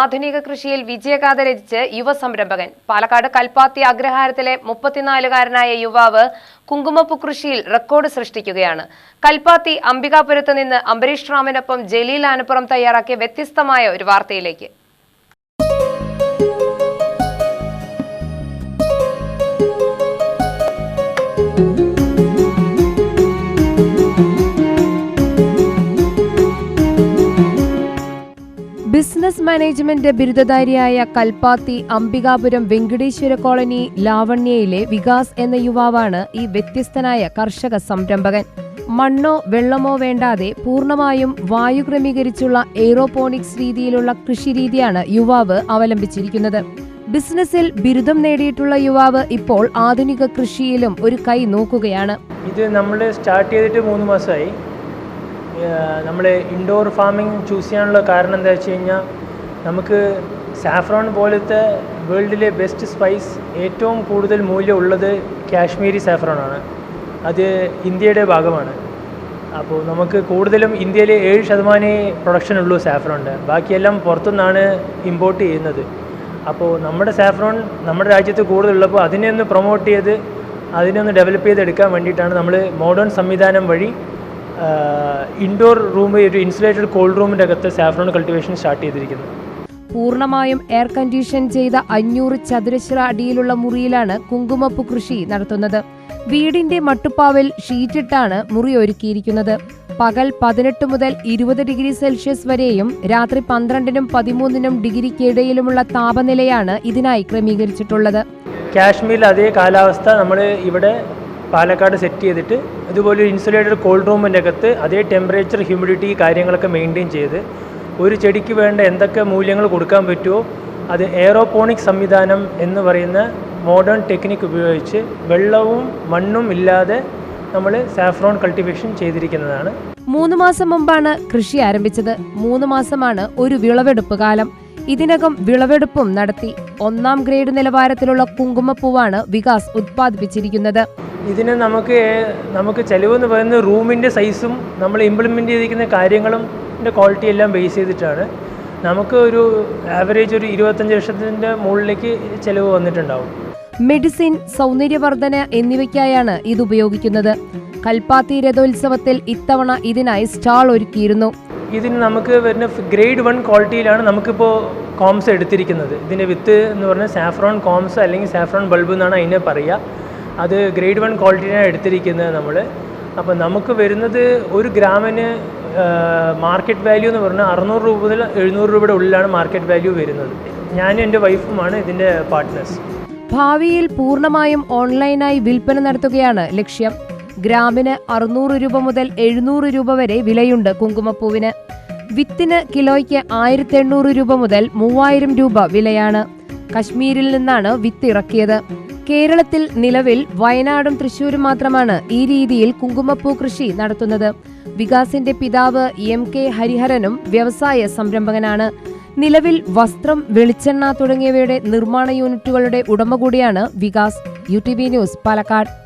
ആധുനിക കൃഷിയിൽ വിജയഗാഥ രചിച്ച് യുവ സംരംഭകൻ പാലക്കാട് കൽപ്പാത്തി അഗ്രഹാരത്തിലെ മുപ്പത്തിനാലുകാരനായ യുവാവ് കുങ്കുമപ്പൂ കൃഷിയിൽ റെക്കോർഡ് സൃഷ്ടിക്കുകയാണ്. കൽപ്പാത്തി അംബികാപുരത്ത് നിന്ന് അംബരീഷ് റാമിനൊപ്പം ജലീൽ ആനപ്പുറം തയ്യാറാക്കിയ വ്യത്യസ്തമായ ഒരു വാർത്തയിലേക്ക്. ബിസിനസ് മാനേജ്മെന്റ് ബിരുദധാരിയായ കൽപ്പാത്തി അംബികാപുരം വെങ്കടേശ്വര കോളനി ലാവണ്യയിലെ വികാസ് എന്ന യുവാവാണ് ഈ വ്യത്യസ്തനായ കർഷക സംരംഭകൻ. മണ്ണോ വെള്ളമോ വേണ്ടാതെ പൂർണമായും വായു ക്രമീകരിച്ചുള്ള എയ്റോപോണിക്സ് രീതിയിലുള്ള കൃഷിരീതിയാണ് യുവാവ് അവലംബിച്ചിരിക്കുന്നത്. ബിസിനസ്സിൽ ബിരുദം നേടിയിട്ടുള്ള യുവാവ് ഇപ്പോൾ ആധുനിക കൃഷിയിലും ഒരു കൈ നോക്കുകയാണ്. ഇത് നമ്മൾ സ്റ്റാർട്ട് ചെയ്തിട്ട് മൂന്ന് മാസമായി. നമ്മൾ ഇൻഡോർ ഫാമിംഗ് ചൂസ് ചെയ്യാനുള്ള കാരണം എന്താ വെച്ച് കഴിഞ്ഞാൽ നമുക്ക് സാഫ്രോൺ പോലത്തെ വേൾഡിലെ ബെസ്റ്റ് സ്പൈസ് ഏറ്റവും കൂടുതൽ മൂല്യം ഉള്ളത് കാശ്മീരി സാഫ്രോൺ ആണ്. അത് ഇന്ത്യയുടെ ഭാഗമാണ്. അപ്പോൾ നമുക്ക് കൂടുതലും ഇന്ത്യയിൽ ഏഴ് ശതമാനമേ പ്രൊഡക്ഷൻ ഉള്ളൂ സാഫ്രോണിന്റെ ബാക്കിയെല്ലാം പുറത്തുനിന്നാണ് ഇമ്പോർട്ട് ചെയ്യുന്നത്. അപ്പോൾ നമ്മുടെ സാഫ്രോൺ നമ്മുടെ രാജ്യത്ത് കൂടുതലുള്ളപ്പോൾ അതിനെ ഒന്ന് പ്രൊമോട്ട് ചെയ്ത് അതിനെ ഒന്ന് ഡെവലപ്പ് ചെയ്തെടുക്കാൻ വേണ്ടിയിട്ടാണ് നമ്മൾ മോഡേൺ സംവിധാനം വഴി ഇൻഡോർ റൂം ഒരു ഇൻസുലേറ്റഡ് കോൾഡ് റൂമിന്റെ അകത്ത് സാഫ്രോൺ കൾട്ടിവേഷൻ സ്റ്റാർട്ട് ചെയ്തിരിക്കുന്നത് പൂർണമായും എയർ കണ്ടീഷൻ ചെയ്ത അഞ്ഞൂറ് ചതുരശ്ര അടിയിലുള്ള മുറിയിലാണ് കുങ്കുമപ്പൂ കൃഷി നടത്തുന്നത്. വീടിന്റെ മട്ടുപ്പാവിൽ ഷീറ്റിട്ടാണ് മുറി ഒരുക്കിയിരിക്കുന്നത്. പകൽ പതിനെട്ട് മുതൽ ഇരുപത് ഡിഗ്രി സെൽഷ്യസ് വരെയും രാത്രി പന്ത്രണ്ടിനും പതിമൂന്നിനും ഡിഗ്രിക്കിടയിലുമുള്ള താപനിലയാണ് ഇതിനായി ക്രമീകരിച്ചിട്ടുള്ളത്. കാശ്മീരിൽ അതേ കാലാവസ്ഥ നമ്മൾ ഇവിടെ പാലക്കാട് സെറ്റ് ചെയ്തിട്ട് ഇതുപോലെ ഇൻസുലേറ്റഡ് കോൾഡ് റൂമിന്റെ അകത്ത് അതേ ടെമ്പറേച്ചർ ഹ്യൂമിഡിറ്റി കാര്യങ്ങളൊക്കെ മെയിന്റെയിൻ ചെയ്ത് ഒരു ചെടിക്ക് വേണ്ട എന്തൊക്കെ മൂല്യങ്ങൾ കൊടുക്കാൻ പറ്റുമോ അത് എയറോപോണിക് സംവിധാനം എന്ന് പറയുന്ന മോഡേൺ ടെക്നിക്ക് ഉപയോഗിച്ച് വെള്ളവും മണ്ണും ഇല്ലാതെ നമ്മൾ സാഫ്രോൺ കൾട്ടിവേഷൻ ചെയ്തിരിക്കുന്നതാണ്. മൂന്ന് മാസം മുമ്പാണ് കൃഷി ആരംഭിച്ചത്. മൂന്ന് മാസമാണ് ഒരു വിളവെടുപ്പ് കാലം. ഇതിനകം വിളവെടുപ്പും നടത്തി. ഒന്നാം ഗ്രേഡ് നിലവാരത്തിലുള്ള കുങ്കുമപ്പൂവാണ് വികാസ് ഉത്പാദിപ്പിച്ചിരിക്കുന്നത്. ഇതിന് നമുക്ക് നമുക്ക് ചിലവെന്ന് പറയുന്ന പറയുന്നത് റൂമിന്റെ സൈസും നമ്മൾ ഇംപ്ലിമെന്റ് ചെയ്തിരിക്കുന്ന കാര്യങ്ങളും ക്വാളിറ്റി എല്ലാം ബേസ് ചെയ്തിട്ടാണ്. നമുക്ക് ഒരു ആവറേജ് ഒരു ഇരുപത്തഞ്ച് ലക്ഷത്തിന്റെ മുകളിലേക്ക് ചിലവ് വന്നിട്ടുണ്ടാവും. മെഡിസിൻ സൗന്ദര്യവർദ്ധന എന്നിവയ്ക്കായാണ് ഇത് ഉപയോഗിക്കുന്നത്. കൽപ്പാത്തി രഥോത്സവത്തിൽ ഇത്തവണ ഇതിനായി സ്റ്റാൾ ഒരുക്കിയിരുന്നു. ഇതിന് നമുക്ക് വരുന്ന ഗ്രേഡ് വൺ ക്വാളിറ്റിയിലാണ് നമുക്കിപ്പോൾ കോംസ് എടുത്തിരിക്കുന്നത്. ഇതിന്റെ വിത്ത് എന്ന് പറഞ്ഞാൽ സാഫ്രോൺ കോംസ് അല്ലെങ്കിൽ സാഫ്രോൺ ബൾബ് എന്നാണ് അതിനെ പറയുക. അത് ഗ്രേഡ് വൺ ക്വാളിറ്റിയാണ് എടുത്തിരിക്കുന്നത് നമ്മൾ അപ്പോൾ നമുക്ക് വരുന്നത് ഒരു ഗ്രാമിന് മാർക്കറ്റ് വാല്യൂ എന്ന് പറഞ്ഞാൽ അറുന്നൂറ് രൂപ മുതൽ എഴുന്നൂറ് രൂപയുടെ ഉള്ളിലാണ് മാർക്കറ്റ് വാല്യൂ വരുന്നത്. ഞാനും എന്റെ വൈഫുമാണ് ഇതിന്റെ പാർട്ട്നേഴ്സ് ഭാവിയിൽ പൂർണമായും ഓൺലൈനായി വിൽപ്പന നടത്തുകയാണ് ലക്ഷ്യം. ഗ്രാമിന് അറുന്നൂറ് രൂപ മുതൽ എഴുന്നൂറ് രൂപ വരെ വിലയുണ്ട് കുങ്കുമപ്പൂവിന്. വിത്തിന് കിലോയ്ക്ക് ആയിരത്തി എണ്ണൂറ് രൂപ മുതൽ മൂവായിരം രൂപ വിലയാണ്. കശ്മീരിൽ നിന്നാണ് വിത്ത് ഇറക്കിയത്. കേരളത്തിൽ നിലവിൽ വയനാടും തൃശൂരും മാത്രമാണ് ഈ രീതിയിൽ കുങ്കുമപ്പൂ കൃഷി നടത്തുന്നത്. വികാസിന്റെ പിതാവ് എം കെ ഹരിഹരനും വ്യവസായ സംരംഭകനാണ്. നിലവിൽ വസ്ത്രം വെളിച്ചെണ്ണ തുടങ്ങിയവയുടെ നിർമ്മാണ യൂണിറ്റുകളുടെ ഉടമ കൂടിയാണ് Vikas. U T V news Palakkad.